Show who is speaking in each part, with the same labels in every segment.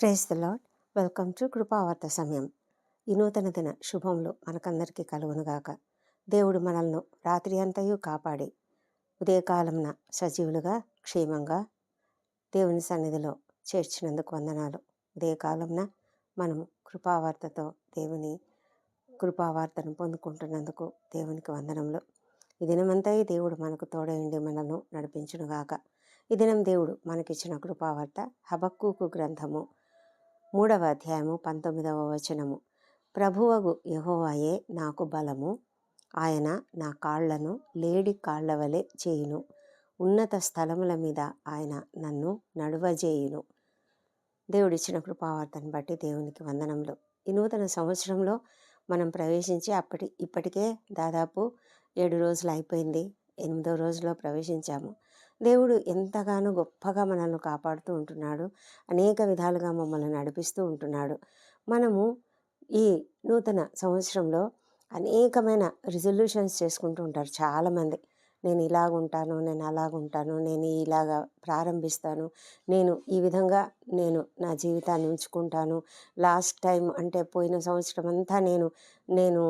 Speaker 1: Praise the Lord welcome to Krupavartha సమయం. ఈ నూతన దిన శుభంలో మనకందరికీ కలుగునుగాక. దేవుడు మనల్ని రాత్రి అంతయు కాపాడి ఉదయకాలంన సజీవులుగా క్షేమంగా దేవుని సన్నిధిలో చేర్చినందుకు వందనాలు. ఉదయకాలంన మనము కృపావార్తతో దేవుని కృపావార్తను పొందుకుంటున్నందుకు దేవునికి వందనములు. ఈ దినమంతయు దేవుడు మనకు తోడయండి మనల్ని నడిపించునుగాక. ఈ దినం దేవుడు మనకిచ్చిన కృపావార్త హబక్కుకు గ్రంథము మూడవ అధ్యాయము పంతొమ్మిదవ వచనము. ప్రభువగు యహోవాయే నాకు బలము. ఆయన నా కాళ్ళను లేడి కాళ్ళ వలె చేయును. ఉన్నత స్థలముల మీద ఆయన నన్ను నడువజేయును. దేవుడిచ్చిన కృపావార్తను బట్టి దేవునికి వందనములు. ఈ నూతన సంవత్సరంలో మనం ప్రవేశించి అప్పటి ఇప్పటికే దాదాపు ఏడు రోజులు అయిపోయింది. ఎనిమిదో రోజులో ప్రవేశించాము. దేవుడు ఎంతగానో గొప్పగా మనల్ని కాపాడుతూ ఉంటున్నాడు. అనేక విధాలుగా మమ్మల్ని నడిపిస్తూ ఉంటున్నాడు. మనము ఈ నూతన సంవత్సరంలో అనేకమైన రిజల్యూషన్స్ చేసుకుంటూ ఉంటారు చాలామంది. నేను ఇలాగుంటాను నేను అలాగుంటాను నేను ఇలాగా ప్రారంభిస్తాను నేను ఈ విధంగా నేను నా జీవితాన్ని ఉంచుకుంటాను. లాస్ట్ టైం అంటే పోయిన సంవత్సరం అంతా నేను నేను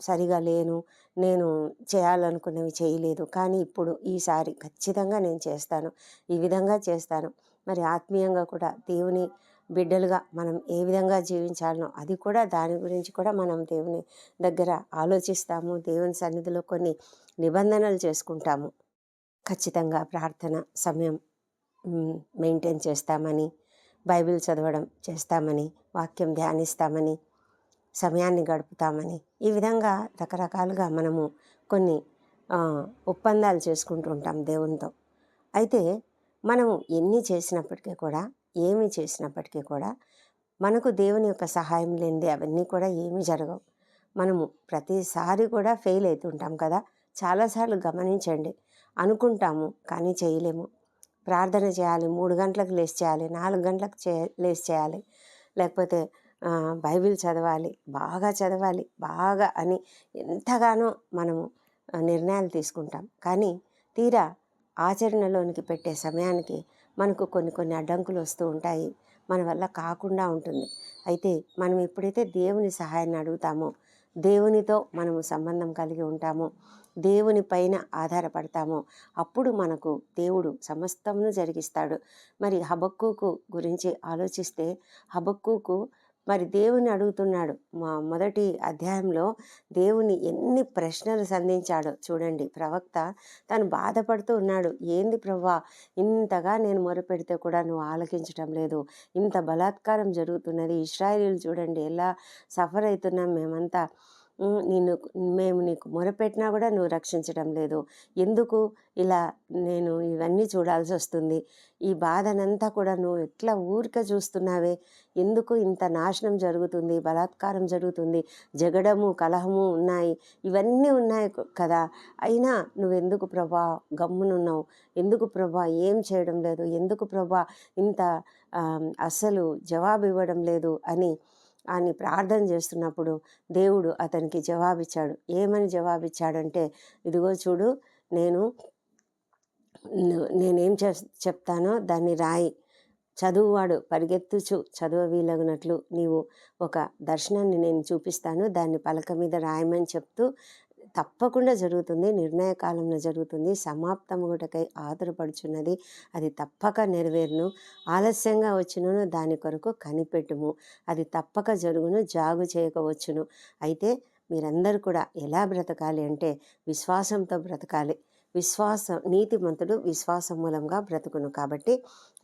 Speaker 1: సరిగా లేను నేను చేయాలనుకున్నవి చేయలేదు. కానీ ఇప్పుడు ఈసారి ఖచ్చితంగా నేను చేస్తాను ఈ విధంగా చేస్తాను. మరి ఆత్మీయంగా కూడా దేవుని బిడ్డలుగా మనం ఏ విధంగా జీవించాలనో అది కూడా దాని గురించి కూడా మనం దేవుని దగ్గర ఆలోచిస్తాము. దేవుని సన్నిధిలో కొన్ని నిబంధనలు చేసుకుంటాము. ఖచ్చితంగా ప్రార్థన సమయం మెయింటైన్ చేస్తామని బైబిల్ చదవడం చేస్తామని వాక్యం ధ్యానిస్తామని సమయాన్ని గడుపుతామని ఈ విధంగా రకరకాలుగా మనము కొన్ని ఒప్పందాలు చేసుకుంటూ ఉంటాం దేవునితో. అయితే మనము ఎన్ని చేసినప్పటికీ కూడా ఏమి చేసినప్పటికీ కూడా మనకు దేవుని యొక్క సహాయం లేనిది అవన్నీ కూడా ఏమీ జరగవు. మనము ప్రతిసారి కూడా ఫెయిల్ అవుతుంటాం కదా. చాలాసార్లు గమనించండి. అనుకుంటాము కానీ చేయలేము. ప్రార్థన చేయాలి మూడు గంటలకు లేచి చేయాలి నాలుగు గంటలకు చే లేచి చేయాలి. లేకపోతే బైబిల్ చదవాలి బాగా చదవాలి బాగా అని ఎంతగానో మనము నిర్ణయాలు తీసుకుంటాం. కానీ తీరా ఆచరణలోనికి పెట్టే సమయానికి మనకు కొన్ని కొన్ని అడ్డంకులు వస్తూ ఉంటాయి. మన వల్ల కాకుండా ఉంటుంది. అయితే మనం ఎప్పుడైతే దేవుని సహాయాన్ని అడుగుతామో దేవునితో మనము సంబంధం కలిగి ఉంటామో దేవుని పైన ఆధారపడతామో అప్పుడు మనకు దేవుడు సమస్తమును జరిగిస్తాడు. మరి హబక్కుకు గురించి ఆలోచిస్తే హబక్కుకు మరి దేవుని అడుగుతున్నాడు. మా మొదటి అధ్యాయంలో దేవుని ఎన్ని ప్రశ్నలు సంధించాడో చూడండి. ప్రవక్త తను బాధపడుతూ ఉన్నాడు. ఏంది ప్రభా ఇంతగా నేను మొరపెడితే కూడా నువ్వు ఆలకించటం లేదు. ఇంత బలాత్కారం జరుగుతున్నది. ఇస్రాయిలీలు చూడండి ఎలా సఫర్ అవుతున్నాం మేమంతా. నేను మేము నీకు మొరపెట్టినా కూడా నువ్వు రక్షించడం లేదు. ఎందుకు? ఇలా నేను ఇవన్నీ చూడాల్సి వస్తుంది. ఈ బాధనంతా కూడా నువ్వు ఎట్లా ఊరిక చూస్తున్నావే? ఎందుకు ఇంత నాశనం జరుగుతుంది? బలాత్కారం జరుగుతుంది. జగడము కలహము ఉన్నాయి. ఇవన్నీ ఉన్నాయి కదా? అయినా నువ్వెందుకు ప్రభా గమ్మునున్నావు? ఎందుకు ప్రభా ఏం చేయడం లేదు? ఎందుకు ప్రభా ఇంత అస్సలు జవాబు ఇవ్వడం లేదు? అని అని ప్రార్థన చేస్తున్నప్పుడు దేవుడు అతనికి జవాబిచ్చాడు. ఏమని జవాబిచ్చాడంటే ఇదిగో చూడు నేను నేనేం చెప్తానో దాన్ని రాయి. చదువువాడు పరిగెత్తుచు చదువు వీలగినట్లు నీవు ఒక దర్శనాన్ని నేను చూపిస్తాను దాన్ని పలక మీద రాయమని చెప్తూ తప్పకుండా జరుగుతుంది. నిర్ణయ కాలంలో జరుగుతుంది. సమాప్తముగుటకై ఆతురపడుచున్నది అది తప్పక నెరవేరును. ఆలస్యంగా వచ్చినను దాని కొరకు కనిపెట్టుము. అది తప్పక జరుగును జాగు చేయకవచ్చును అయితే మీరందరూ కూడా ఎలా బ్రతకాలి అంటే విశ్వాసంతో బ్రతకాలి. విశ్వాసం నీతిమంతుడు విశ్వాసం మూలంగా బ్రతుకును. కాబట్టి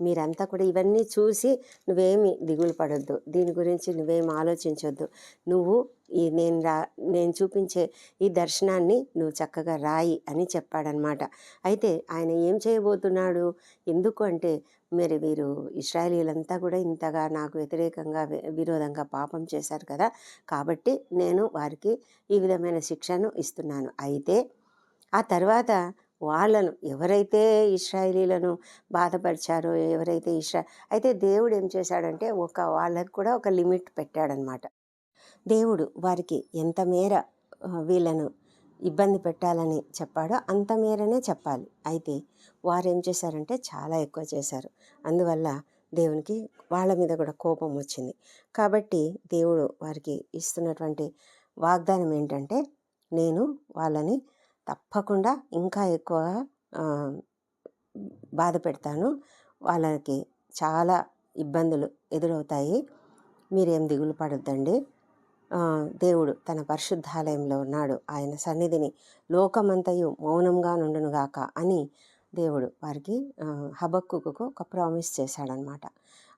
Speaker 1: మీరంతా కూడా ఇవన్నీ చూసి నువ్వేమి దిగులు పడొద్దు. దీని గురించి నువ్వేమి ఆలోచించొద్దు. నువ్వు ఈ నేను రా నేను చూపించే ఈ దర్శనాన్ని నువ్వు చక్కగా రాయి అని చెప్పాడనమాట. అయితే ఆయన ఏం చేయబోతున్నాడు? ఎందుకు అంటే మరి వీరు ఇస్రాయలీలంతా కూడా ఇంతగా నాకు వ్యతిరేకంగా విరోధంగా పాపం చేశారు కదా. కాబట్టి నేను వారికి ఈ విధమైన శిక్షను ఇస్తున్నాను. అయితే ఆ తర్వాత వాళ్ళను ఎవరైతే ఇస్రాయిలీలను బాధపరిచారో ఎవరైతే ఇస్రా అయితే దేవుడు ఏం చేశాడంటే ఒక వాళ్ళకు కూడా ఒక లిమిట్ పెట్టాడనమాట. దేవుడు వారికి ఎంత మేర వీళ్ళను ఇబ్బంది పెట్టాలని చెప్పాడో అంత మేరనే చెప్పాలి. అయితే వారు ఏం చేశారంటే చాలా ఎక్కువ చేశారు. అందువల్ల దేవునికి వాళ్ళ మీద కూడా కోపం వచ్చింది. కాబట్టి దేవుడు వారికి ఇస్తున్నటువంటి వాగ్దానం ఏంటంటే నేను వాళ్ళని తప్పకుండా ఇంకా ఎక్కువగా బాధ పెడతాను. వాళ్ళకి చాలా ఇబ్బందులు ఎదురవుతాయి. మీరేం దిగులు పడొద్దండి. దేవుడు తన పరిశుద్ధాలయంలో ఉన్నాడు. ఆయన సన్నిధిని లోకమంతయు మౌనంగా నుండునుగాక అని దేవుడు వారికి హబక్కుకు ఒక ప్రామిస్ చేశాడనమాట.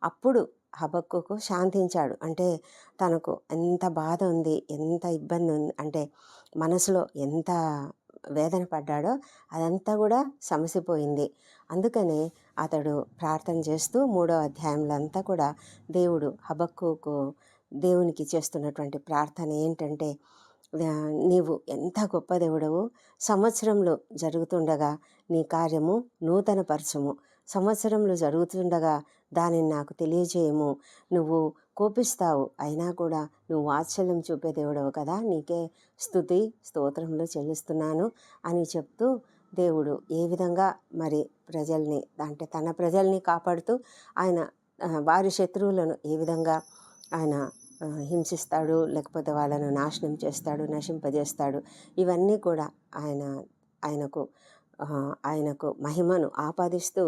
Speaker 1: అప్పుడు హబక్కుకు శాంతించాడు. అంటే తనకు ఎంత బాధ ఉంది ఎంత ఇబ్బంది ఉంది అంటే మనసులో ఎంత వేదన పడ్డాడో అదంతా కూడా సమసిపోయింది. అందుకనే అతడు ప్రార్థన చేస్తూ మూడో అధ్యాయంలో అంతా కూడా దేవుడు హబక్కుకు దేవునికి చేస్తున్నటువంటి ప్రార్థన ఏంటంటే నీవు ఎంత గొప్ప దేవుడవు. సంవత్సరంలో జరుగుతుండగా నీ కార్యము నూతన పరచము. సంవత్సరంలో జరుగుతుండగా దానిని నాకు తెలియజేయము. నువ్వు కోపిస్తావు. అయినా కూడా నువ్వు వాత్సల్యం చూపే దేవుడవు కదా. నీకే స్థుతి స్తోత్రములు చెల్లిస్తున్నాను అని చెప్తూ దేవుడు ఏ విధంగా మరి ప్రజల్ని అంటే తన ప్రజల్ని కాపాడుతూ ఆయన వారి శత్రువులను ఏ విధంగా ఆయన హింసిస్తాడు లేకపోతే వాళ్ళను నాశనం చేస్తాడు నశింపజేస్తాడు ఇవన్నీ కూడా ఆయన ఆయనకు ఆయనకు మహిమను ఆపాదిస్తూ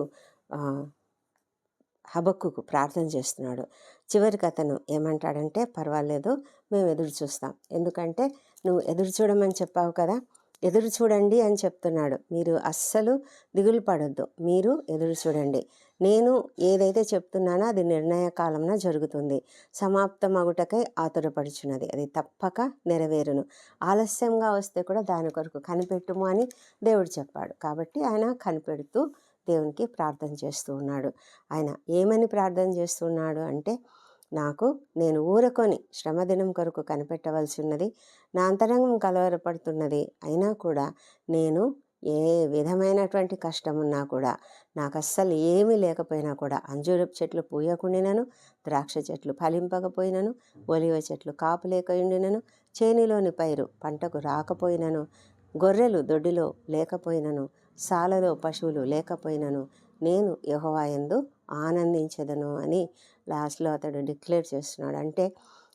Speaker 1: హబక్కుకు ప్రార్థన చేస్తున్నాడు. చివరికి అతను ఏమంటాడంటే పర్వాలేదు మేము ఎదురు చూస్తాం. ఎందుకంటే నువ్వు ఎదురు చూడమని చెప్పావు కదా ఎదురు చూడండి అని చెప్తున్నాడు. మీరు అస్సలు దిగులు పడొద్దు. మీరు ఎదురు చూడండి. నేను ఏదైతే చెప్తున్నానో అది నిర్ణయ కాలంలో జరుగుతుంది. సమాప్తమగుటకై ఆతురపడుచున్నది. అది తప్పక నెరవేరును. ఆలస్యంగా వస్తే కూడా దాని కొరకు కనిపెట్టుము అని దేవుడు చెప్పాడు. కాబట్టి ఆయన కనిపెడుతూ దేవునికి ప్రార్థన చేస్తూ ఉన్నాడు. ఆయన ఏమని ప్రార్థన చేస్తున్నాడు అంటే నాకు నేను ఊరకొని శ్రమదినం కొరకు కనిపెట్టవలసి ఉన్నది నా అంతరంగం కలవరపడుతున్నది. అయినా కూడా నేను ఏ విధమైనటువంటి కష్టం ఉన్నా కూడా నాకు అస్సలు ఏమీ లేకపోయినా కూడా అంజూరపు చెట్లు పూయకుండినను ద్రాక్ష చెట్లు ఫలింపకపోయినను ఒలివ చెట్లు కాపు లేకయుండినను చేనిలోని పైరు పంటకు రాకపోయినను గొర్రెలు దొడ్డిలో లేకపోయినను సాలలో పశువులు లేకపోయినను నేను యహోవాయందు ఆనందించదను అని లాస్ట్లో అతడు డిక్లేర్ చేస్తున్నాడు. అంటే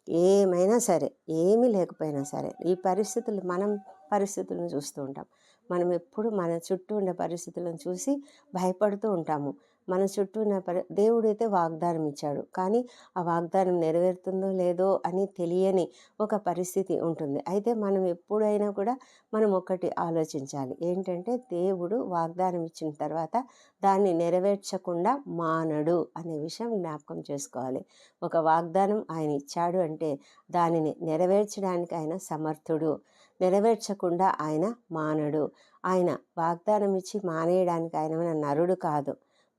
Speaker 1: ఏమైనా సరే ఏమీ లేకపోయినా సరే ఈ పరిస్థితులు మనం పరిస్థితులను చూస్తూ ఉంటాం. మనం ఎప్పుడు మన చుట్టూ ఉండే పరిస్థితులను చూసి భయపడుతూ ఉంటాము. మన చుట్టూ ఉన్న పరి దేవుడైతే వాగ్దానం ఇచ్చాడు కానీ ఆ వాగ్దానం నెరవేరుతుందో లేదో అని తెలియని ఒక పరిస్థితి ఉంటుంది. అయితే మనం ఎప్పుడైనా కూడా మనం ఒకటి ఆలోచించాలి. ఏంటంటే దేవుడు వాగ్దానం ఇచ్చిన తర్వాత దాన్ని నెరవేర్చకుండా మానడు అనే విషయం జ్ఞాపకం చేసుకోవాలి. ఒక వాగ్దానం ఆయన ఇచ్చాడు అంటే దానిని నెరవేర్చడానికి ఆయన సమర్థుడు. నెరవేర్చకుండా ఆయన మానడు. ఆయన వాగ్దానం ఇచ్చి మానేయడానికి ఆయన నరుడు కాదు.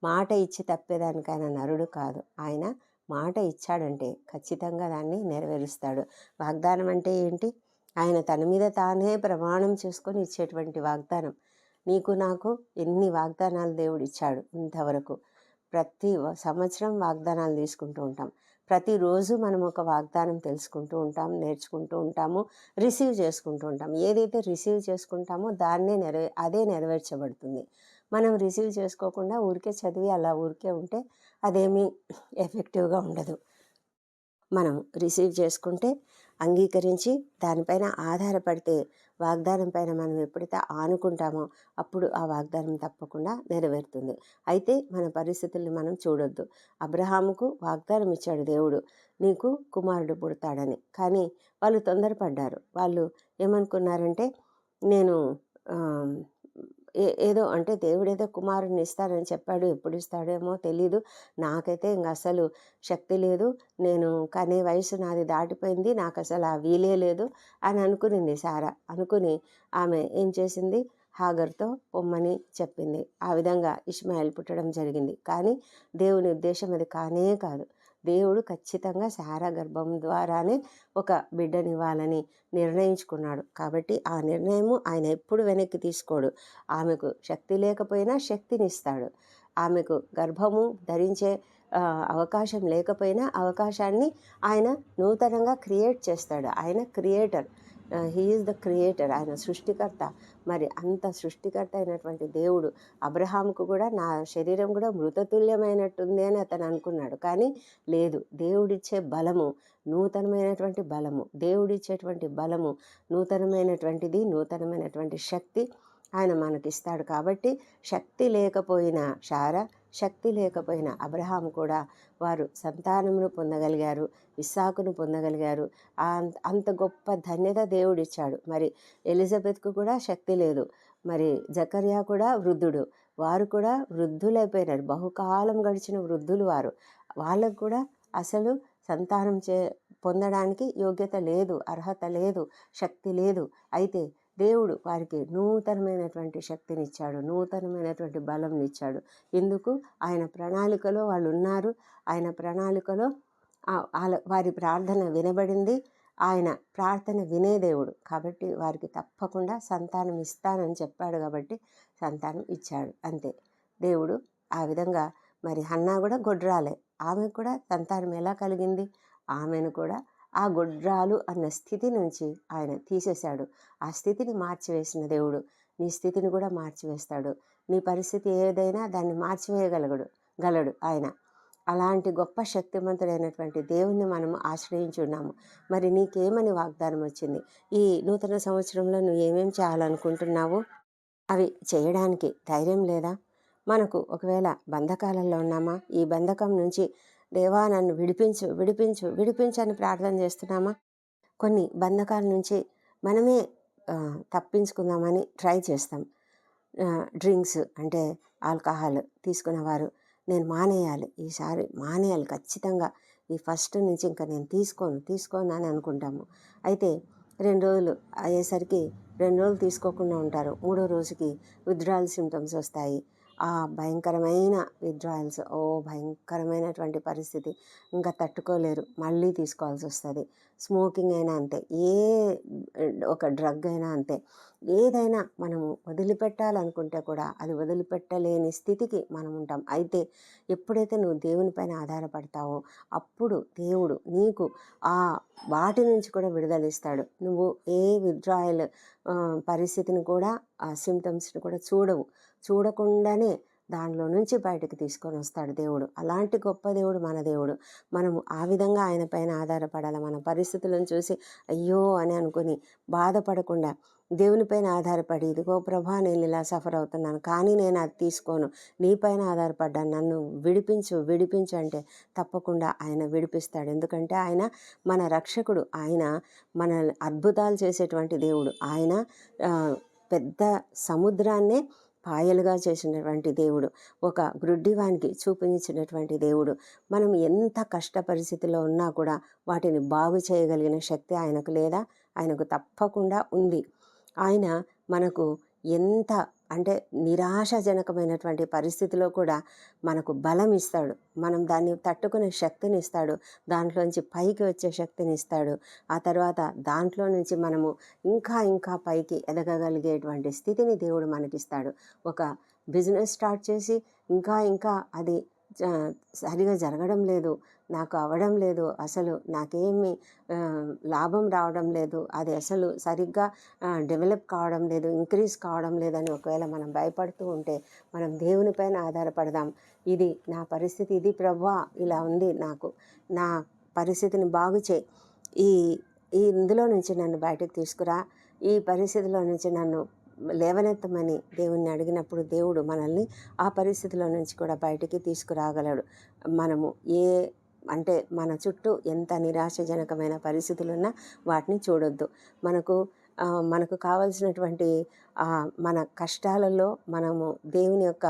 Speaker 1: మాట ఇచ్చి తప్పేదానికి ఆయన నరుడు కాదు. ఆయన మాట ఇచ్చాడంటే ఖచ్చితంగా దాన్ని నెరవేరుస్తాడు. వాగ్దానం అంటే ఏంటి? ఆయన తన మీద తానే ప్రమాణం చేసుకొని ఇచ్చేటువంటి వాగ్దానం. నీకు నాకు ఎన్ని వాగ్దానాలు దేవుడు ఇచ్చాడు ఇంతవరకు? ప్రతి సంవత్సరం వాగ్దానాలు తీసుకుంటూ ఉంటాం. ప్రతిరోజు మనం ఒక వాగ్దానం తెలుసుకుంటూ ఉంటాం నేర్చుకుంటూ ఉంటాము రిసీవ్ చేసుకుంటూ ఉంటాం. ఏదైతే రిసీవ్ చేసుకుంటామో దాన్నే నెరవే అదే నెరవేర్చబడుతుంది. మనం రిసీవ్ చేసుకోకుండా ఊరికే చదివి అలా ఊరికే ఉంటే అదేమీ ఎఫెక్టివ్గా ఉండదు. మనం రిసీవ్ చేసుకుంటే అంగీకరించి దానిపైన ఆధారపడితే వాగ్దానం పైన మనం ఎప్పుడైతే ఆనుకుంటామో అప్పుడు ఆ వాగ్దానం తప్పకుండా నెరవేరుతుంది. అయితే మన పరిస్థితుల్ని మనం చూడొద్దు. అబ్రహాముకు వాగ్దానం ఇచ్చాడు దేవుడు నీకు కుమారుడు పుడతాడని. కానీ వాళ్ళు తొందరపడ్డారు. వాళ్ళు ఏమనుకున్నారంటే నేను ఏదో అంటే దేవుడు ఏదో కుమారుని ఇస్తాడని చెప్పాడు ఎప్పుడు ఇస్తాడేమో తెలీదు. నాకైతే ఇంక అసలు శక్తి లేదు. నేను కనే వయసు నాది దాటిపోయింది నాకు అసలు ఆ వీలే లేదు అని అనుకునింది సారా. అనుకుని ఆమె ఏం చేసింది? హాగర్తో పొమ్మని చెప్పింది. ఆ విధంగా ఇష్మాయిల్ పుట్టడం జరిగింది. కానీ దేవుని ఉద్దేశం అది కానే కాదు. దేవుడు ఖచ్చితంగా సారా గర్భం ద్వారానే ఒక బిడ్డనివ్వాలని నిర్ణయించుకున్నాడు. కాబట్టి ఆ నిర్ణయము ఆయన ఎప్పుడు వెనక్కి తీసుకోడు. ఆమెకు శక్తి లేకపోయినా శక్తినిస్తాడు. ఆమెకు గర్భము ధరించే అవకాశం లేకపోయినా అవకాశాన్ని ఆయన నూతనంగా క్రియేట్ చేస్తాడు. ఆయన creator. He is the creator ఆయన సృష్టికర్త. మరి అంత సృష్టికర్త అయినటువంటి దేవుడు అబ్రహాంకు కూడా నా శరీరం కూడా మృతతుల్యమైనట్టుంది అని అతను అనుకున్నాడు. కానీ లేదు దేవుడిచ్చే బలము నూతనమైనటువంటి బలము దేవుడిచ్చేటువంటి బలము నూతనమైనటువంటిది నూతనమైనటువంటి శక్తి ఆయన మనకిస్తాడు. కాబట్టి శక్తి లేకపోయిన శారా శక్తి లేకపోయిన అబ్రహాం కూడా వారు సంతానమును పొందగలిగారు ఇస్సాకును పొందగలిగారు. అంత గొప్ప ధన్యత దేవుడిచ్చాడు. మరి ఎలిజబెత్కు కూడా శక్తి లేదు. మరి జకర్యా కూడా వృద్ధుడు. వారు కూడా వృద్ధులైపోయినారు. బహుకాలం గడిచిన వృద్ధులు వారు. వాళ్ళకు కూడా అసలు సంతానం చే పొందడానికి యోగ్యత లేదు అర్హత లేదు శక్తి లేదు. అయితే దేవుడు వారికి నూతనమైనటువంటి శక్తినిచ్చాడు నూతనమైనటువంటి బలంనిచ్చాడు. ఎందుకు? ఆయన ప్రణాళికలో వాళ్ళు ఉన్నారు. ఆయన ప్రణాళికలో వాళ్ళ- వారి ప్రార్థన వినబడింది. ఆయన ప్రార్థన వినే దేవుడు. కాబట్టి వారికి తప్పకుండా సంతానం ఇస్తానని చెప్పాడు కాబట్టి సంతానం ఇచ్చాడు. అంతే. దేవుడు ఆ విధంగా మరి హన్నా కూడా గొడ్రాలే. ఆమెకు కూడా సంతానం ఎలా కలిగింది? ఆమెను కూడా ఆ గొడ్రాలు అన్న స్థితి నుంచి ఆయన తీసేశాడు. ఆ స్థితిని మార్చివేసిన దేవుడు నీ స్థితిని కూడా మార్చివేస్తాడు. నీ పరిస్థితి ఏదైనా దాన్ని మార్చివేయగలగడు గలడు ఆయన. అలాంటి గొప్ప శక్తివంతుడైనటువంటి దేవుణ్ణి మనం ఆశ్రయించి ఉన్నాము. మరి నీకేమని వాగ్దానం వచ్చింది? ఈ నూతన సంవత్సరంలో నువ్వు ఏమేమి చేయాలనుకుంటున్నావు అవి చేయడానికి ధైర్యం లేదా? మనకు ఒకవేళ బంధకాలలో ఉన్నామా? ఈ బంధకం నుంచి దేవా నన్ను విడిపించు విడిపించు విడిపించు అని ప్రార్థన చేస్తున్నామా? కొన్ని బంధకాల నుంచి మనమే తప్పించుకుందామని ట్రై చేస్తాం. డ్రింక్స్ అంటే ఆల్కహాల్ తీసుకునేవారు నేను మానేయాలి ఈసారి మానేయాలి ఖచ్చితంగా ఈ ఫస్ట్ నుంచి ఇంకా నేను తీసుకోను తీసుకోను అని అనుకుంటాము. అయితే రెండు రోజులు అయ్యేసరికి రెండు రోజులు తీసుకోకుండా ఉంటారు. మూడో రోజుకి విత్డ్రాయల్ సిమ్టమ్స్ వస్తాయి. ఆ భయంకరమైన విత్డ్రాయల్స్ ఓ భయంకరమైనటువంటి పరిస్థితి. ఇంకా తట్టుకోలేరు. మళ్ళీ తీసుకోవాల్సి వస్తుంది. స్మోకింగ్ అయినా అంతే ఏ ఒక డ్రగ్ అయినా అంతే. ఏదైనా మనము వదిలిపెట్టాలనుకుంటే కూడా అది వదిలిపెట్టలేని స్థితికి మనం ఉంటాం. అయితే ఎప్పుడైతే నువ్వు దేవునిపైన ఆధారపడతావో అప్పుడు దేవుడు నీకు ఆ వాటి నుంచి కూడా విడుదలిస్తాడు. నువ్వు ఏ విత్డ్రాయల్ పరిస్థితిని కూడా ఆ సిమ్టమ్స్ని కూడా చూడవు. చూడకుండానే దానిలో నుంచి బయటకు తీసుకొని వస్తాడు దేవుడు. అలాంటి గొప్ప దేవుడు మన దేవుడు. మనము ఆ విధంగా ఆయన పైన ఆధారపడాలి? మన పరిస్థితులను చూసి అయ్యో అని అనుకుని బాధపడకుండా దేవునిపైన ఆధారపడి ఇదిగో ప్రభా నేను ఇలా సఫర్ అవుతున్నాను కానీ నేను అది తీసుకోను. నీపైన ఆధారపడ్డాను. నన్ను విడిపించు విడిపించు అంటే తప్పకుండా ఆయన విడిపిస్తాడు. ఎందుకంటే ఆయన మన రక్షకుడు. ఆయన మన అద్భుతాలు చేసేటువంటి దేవుడు. ఆయన పెద్ద సముద్రాన్నే పాయలుగా చేసినటువంటి దేవుడు ఒక గ్రుడ్డివానికి చూపించినటువంటి దేవుడు. మనం ఎంత కష్ట పరిస్థితిలో ఉన్నా కూడా వాటిని బాగు చేయగలిగిన శక్తి ఆయనకు లేదా ఆయనకు తప్పకుండా ఉంది. ఆయన మనకు ఎంత అంటే నిరాశాజనకమైనటువంటి పరిస్థితిలో కూడా మనకు బలం ఇస్తాడు. మనం దాన్ని తట్టుకునే శక్తిని ఇస్తాడు. దాంట్లోంచి పైకి వచ్చే శక్తిని ఇస్తాడు. ఆ తర్వాత దాంట్లో నుంచి మనము ఇంకా ఇంకా పైకి ఎదగగలిగేటువంటి స్థితిని దేవుడు మనకిస్తాడు. ఒక బిజినెస్ స్టార్ట్ చేసి ఇంకా ఇంకా అది సరిగా జరగడం లేదు. నాకు అవడం లేదు. అసలు నాకేమి లాభం రావడం లేదు. అది అసలు సరిగ్గా డెవలప్ కావడం లేదు ఇంక్రీజ్ కావడం లేదని ఒకవేళ మనం భయపడుతూ ఉంటే మనం దేవునిపైన ఆధారపడదాం. ఇది నా పరిస్థితి ఇది ప్రభా ఇలా ఉంది నాకు. నా పరిస్థితిని బాగు చేయి. ఈ ఈ ఇందులో నుంచి నన్ను బయటకు తీసుకురా. ఈ పరిస్థితిలో నుంచి నన్ను లేవనెత్తమని దేవుణ్ణి అడిగినప్పుడు దేవుడు మనల్ని ఆ పరిస్థితిలో నుంచి కూడా బయటికి తీసుకురాగలడు. మనము ఏ అంటే మన చుట్టూ ఎంత నిరాశజనకమైన పరిస్థితులున్నా వాటిని చూడొద్దు. మనకు మనకు కావలసినటువంటి మన కష్టాలలో మనము దేవుని యొక్క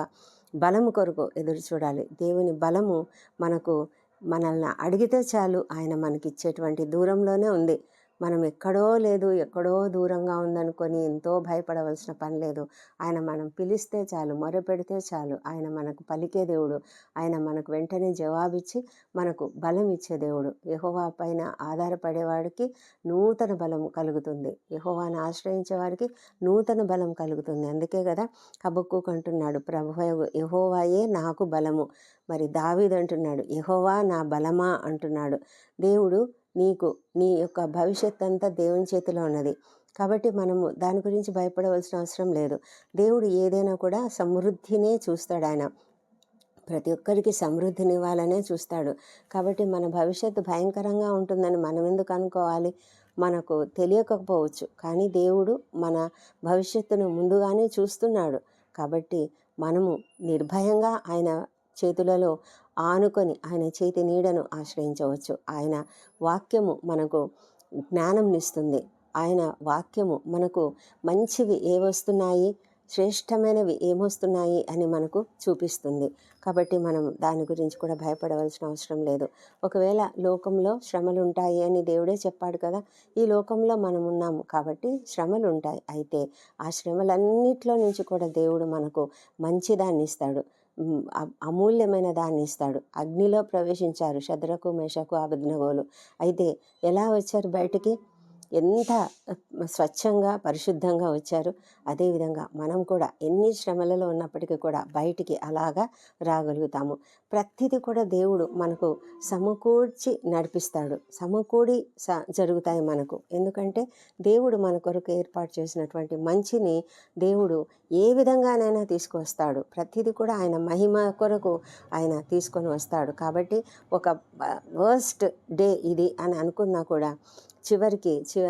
Speaker 1: బలము కొరకు ఎదురు చూడాలి. దేవుని బలము మనకు మనల్ని అడిగితే చాలు ఆయన మనకి ఇచ్చేటువంటి దూరంలోనే ఉంది. మనం ఎక్కడో లేదు ఎక్కడో దూరంగా ఉందనుకొని ఎంతో భయపడవలసిన పని లేదు. ఆయన మనం పిలిస్తే చాలు మొరపెడితే చాలు. ఆయన మనకు పలికే దేవుడు. ఆయన మనకు వెంటనే జవాబిచ్చి మనకు బలం ఇచ్చే దేవుడు. యహోవా పైన ఆధారపడేవాడికి నూతన బలం కలుగుతుంది. యహోవాను ఆశ్రయించే వారికి నూతన బలం కలుగుతుంది. అందుకే కదా కబక్కు అంటున్నాడు ప్రభు యహోవాయే నాకు బలము. మరి దావీదంటున్నాడు యహోవా నా బలమా? అంటున్నాడు. దేవుడు నీకు నీ యొక్క భవిష్యత్ అంతా దేవుని చేతిలో ఉన్నది. కాబట్టి మనము దాని గురించి భయపడవలసిన అవసరం లేదు. దేవుడు ఏదైనా కూడా సమృద్ధినే చూస్తాడు ఆయన. ప్రతి ఒక్కరికి సమృద్ధినివ్వాలనే చూస్తాడు. కాబట్టి మన భవిష్యత్తు భయంకరంగా ఉంటుందని మనం ఎందుకు అనుకోవాలి? మనకు తెలియకపోవచ్చు. కానీ దేవుడు మన భవిష్యత్తును ముందుగానే చూస్తున్నాడు. కాబట్టి మనము నిర్భయంగా ఆయన చేతులలో ఆనుకొని ఆయన చేతి నీడను ఆశ్రయించవచ్చు. ఆయన వాక్యము మనకు జ్ఞానంనిస్తుంది ఆయన వాక్యము మనకు మంచివి ఏవొస్తున్నాయి శ్రేష్టమైనవి ఏమొస్తున్నాయి? అని మనకు చూపిస్తుంది. కాబట్టి మనం దాని గురించి కూడా భయపడవలసిన అవసరం లేదు. ఒకవేళ లోకంలో శ్రమలు ఉంటాయి అని దేవుడే చెప్పాడు కదా ఈ లోకంలో మనం ఉన్నాము కాబట్టి శ్రమలు ఉంటాయి అయితే ఆ శ్రమలన్నిట్లో నుంచి కూడా దేవుడు మనకు మంచిదాన్ని ఇస్తాడు. అమూల్యమైన దాన్ని ఇస్తాడు. అగ్నిలో ప్రవేశించారు శద్రకు మేషకు అభిజ్ఞగోలు అయితే ఎలా వచ్చారు బయటికి? ఎంత స్వచ్ఛంగా పరిశుద్ధంగా వచ్చారు? అదేవిధంగా మనం కూడా ఎన్ని శ్రమలలో ఉన్నప్పటికీ కూడా బయటికి అలాగా రాగలుగుతాము. ప్రతిదీ కూడా దేవుడు మనకు సమకూర్చి నడిపిస్తాడు. సమకూడి స జరుగుతాయి మనకు. ఎందుకంటే దేవుడు మన కొరకు ఏర్పాటు చేసినటువంటి మంచిని దేవుడు ఏ విధంగానైనా తీసుకువస్తాడు ప్రతిదీ కూడా ఆయన మహిమ కొరకు ఆయన తీసుకొని వస్తాడు. కాబట్టి ఒక వర్స్ట్ డే ఇది అని అనుకున్నా కూడా చివరికి చివ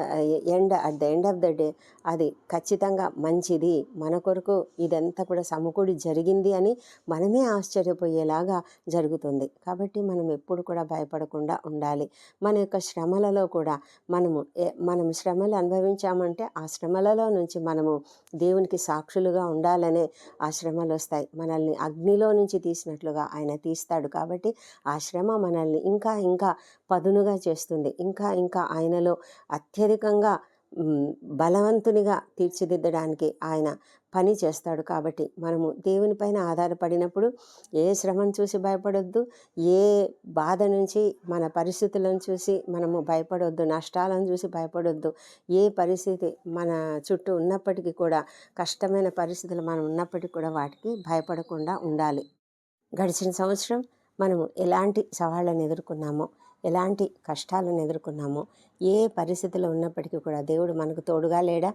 Speaker 1: end at the end of the day అది ఖచ్చితంగా మంచిది. మన కొరకు ఇదంతా కూడా సమకూడి జరిగింది అని మనమే ఆశ్చర్యపోయేలాగా జరుగుతుంది. కాబట్టి మనం ఎప్పుడు కూడా భయపడకుండా ఉండాలి. మన యొక్క శ్రమలలో కూడా మనము ఏ- మనం శ్రమలు అనుభవించామంటే ఆ శ్రమలలో నుంచి మనము దేవునికి సాక్షులుగా ఉండాలనే ఆ శ్రమలు వస్తాయి. మనల్ని అగ్నిలో నుంచి తీసినట్లుగా ఆయన తీస్తాడు కాబట్టి ఆ శ్రమ మనల్ని ఇంకా ఇంకా పదునుగా చేస్తుంది. ఇంకా ఇంకా ఆయనలో అత్యధికంగా బలవంతునిగా తీర్చిదిద్దడానికి ఆయన పని చేస్తాడు కాబట్టి మనము దేవునిపైన ఆధారపడినప్పుడు ఏ శ్రమను చూసి భయపడొద్దు ఏ బాధ నుంచి మన పరిస్థితులను చూసి మనము భయపడొద్దు నష్టాలను చూసి భయపడొద్దు. ఏ పరిస్థితి మన చుట్టూ ఉన్నప్పటికీ కూడా కష్టమైన పరిస్థితులు మనం ఉన్నప్పటికీ కూడా వాటికి భయపడకుండా ఉండాలి. గడిచిన సంవత్సరం మనము ఎలాంటి సవాళ్ళను ఎదుర్కొన్నామో ఎలాంటి కష్టాలను ఎదుర్కొన్నామో ఏ పరిస్థితిలో ఉన్నప్పటికీ కూడా దేవుడు మనకు తోడుగా లేడా?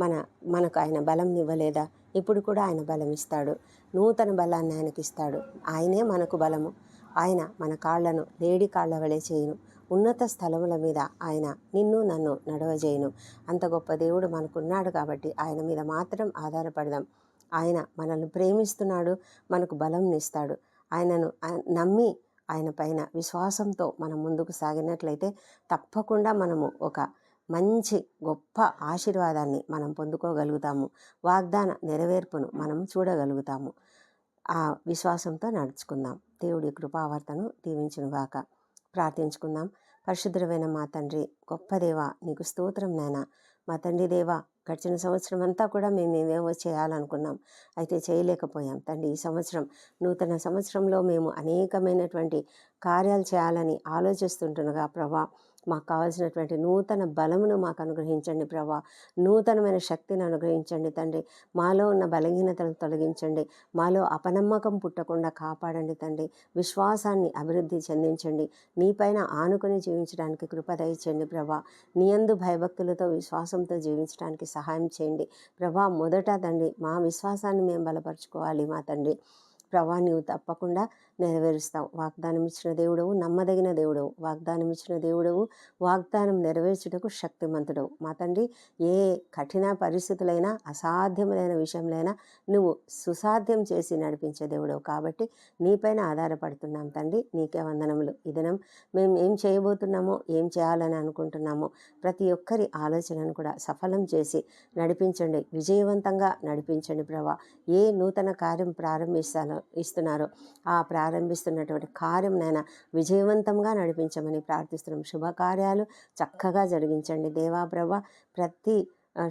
Speaker 1: మన మనకు ఆయన బలం ఇవ్వలేదా? ఇప్పుడు కూడా ఆయన బలం ఇస్తాడు. నూతన బలాన్ని ఆయనకి ఇస్తాడు. ఆయనే మనకు బలము. ఆయన మన కాళ్ళను లేడి కాళ్ళ వలె చేయను. ఉన్నత స్థలముల మీద ఆయన నిన్ను నన్ను నడవజేయను. అంత గొప్ప దేవుడు మనకున్నాడు కాబట్టి ఆయన మీద మాత్రం ఆధారపడదాం. ఆయన మనల్ని ప్రేమిస్తున్నాడు. మనకు బలం ఇస్తాడు ఆయనను నమ్మి ఆయన పైన విశ్వాసంతో మనం ముందుకు సాగినట్లయితే తప్పకుండా మనము ఒక మంచి గొప్ప ఆశీర్వాదాన్ని మనం పొందుకోగలుగుతాము. వాగ్దాన నెరవేర్పును మనం చూడగలుగుతాము. ఆ విశ్వాసంతో నడుచుకుందాం. దేవుడి కృపావర్తను దీవించునుగాక. ప్రార్థించుకుందాం. పరిశుద్ధమైన మా తండ్రి గొప్ప దేవ నీకు స్తోత్రం నాయన. మా తండ్రి దేవ గడిచిన సంవత్సరం అంతా కూడా మేము ఏమేమో చేయాలనుకున్నాం. అయితే చేయలేకపోయాం. తండ్రి ఈ సంవత్సరం నూతన సంవత్సరంలో మేము అనేకమైనటువంటి కార్యాలు చేయాలని ఆలోచిస్తుంటుండగా ప్రభా మాకు కావాల్సినటువంటి నూతన బలమును మాకు అనుగ్రహించండి ప్రభా. నూతనమైన శక్తిని అనుగ్రహించండి తండ్రి. మాలో ఉన్న బలహీనతను తొలగించండి. మాలో అపనమ్మకం పుట్టకుండా కాపాడండి తండ్రి. విశ్వాసాన్ని అభివృద్ధి చెందించండి. నీపైన ఆనుకొని జీవించడానికి కృప దయచేయండి ప్రభా. నీయందు భయభక్తులతో విశ్వాసంతో జీవించడానికి సహాయం చేయండి. ప్రభా మొదట తండ్రి మా విశ్వాసాన్ని మేము బలపరుచుకోవాలి మా తండ్రి. ప్రభా నీవు తప్పకుండా నెరవేరుస్తావు. వాగ్దానం ఇచ్చిన దేవుడవు నమ్మదగిన దేవుడవు. వాగ్దానం ఇచ్చిన దేవుడవు వాగ్దానం నెరవేర్చుటకు శక్తిమంతుడవు. మా తండ్రి ఏ కఠిన పరిస్థితులైనా అసాధ్యములైన విషయంలైనా నువ్వు సుసాధ్యం చేసి నడిపించే దేవుడవు కాబట్టి నీపైన ఆధారపడుతున్నాం తండ్రి. నీకే వందనములు. ఈ దినం మేము ఏం చేయబోతున్నామో ఏం చేయాలని అనుకుంటున్నామో ప్రతి ఒక్కరి ఆలోచనను కూడా సఫలం చేసి నడిపించండి. విజయవంతంగా నడిపించండి ప్రభా. ఏ నూతన కార్యం ప్రారంభిస్తానో ఇస్తున్నారో ఆ ప్రారంభిస్తున్నటువంటి కార్యం నైనా విజయవంతంగా నడిపించమని ప్రార్థిస్తున్నాం. శుభకార్యాలు చక్కగా జరిగించండి. దేవా ప్రభ ప్రతి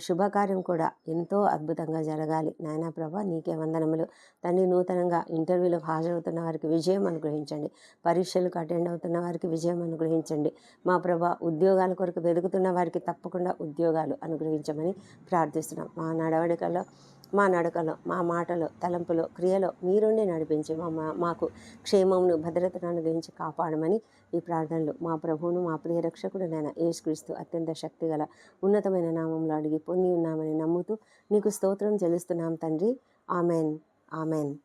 Speaker 1: శుభకార్యం కూడా ఎంతో అద్భుతంగా జరగాలి. నాయనా ప్రభ నీకే వందనములు. తండ్రి నూతనంగా ఇంటర్వ్యూలకు హాజరవుతున్న వారికి విజయం అనుగ్రహించండి. పరీక్షలకు అటెండ్ అవుతున్న వారికి విజయం అనుగ్రహించండి. మా ప్రభ ఉద్యోగాల కొరకు వెతుకుతున్న వారికి తప్పకుండా ఉద్యోగాలు అనుగ్రహించమని ప్రార్థిస్తున్నాం. మా నడవడికలో మా నడకలో మా మాటలో తలంపులో క్రియలో మీరుండి నడిపించి మా మా- మాకు క్షేమమును భద్రతను అనుగ్రహించి కాపాడమని ఈ ప్రార్థనలు మా ప్రభువును మా ప్రియ రక్షకుడునైన యేసుక్రీస్తు అత్యంత శక్తిగల ఉన్నతమైన నామంలో అడిగి పొంది ఉన్నామని నమ్ముతూ నీకు స్తోత్రం చెల్లిస్తున్నాం తండ్రి. ఆమెన్. ఆమెన్.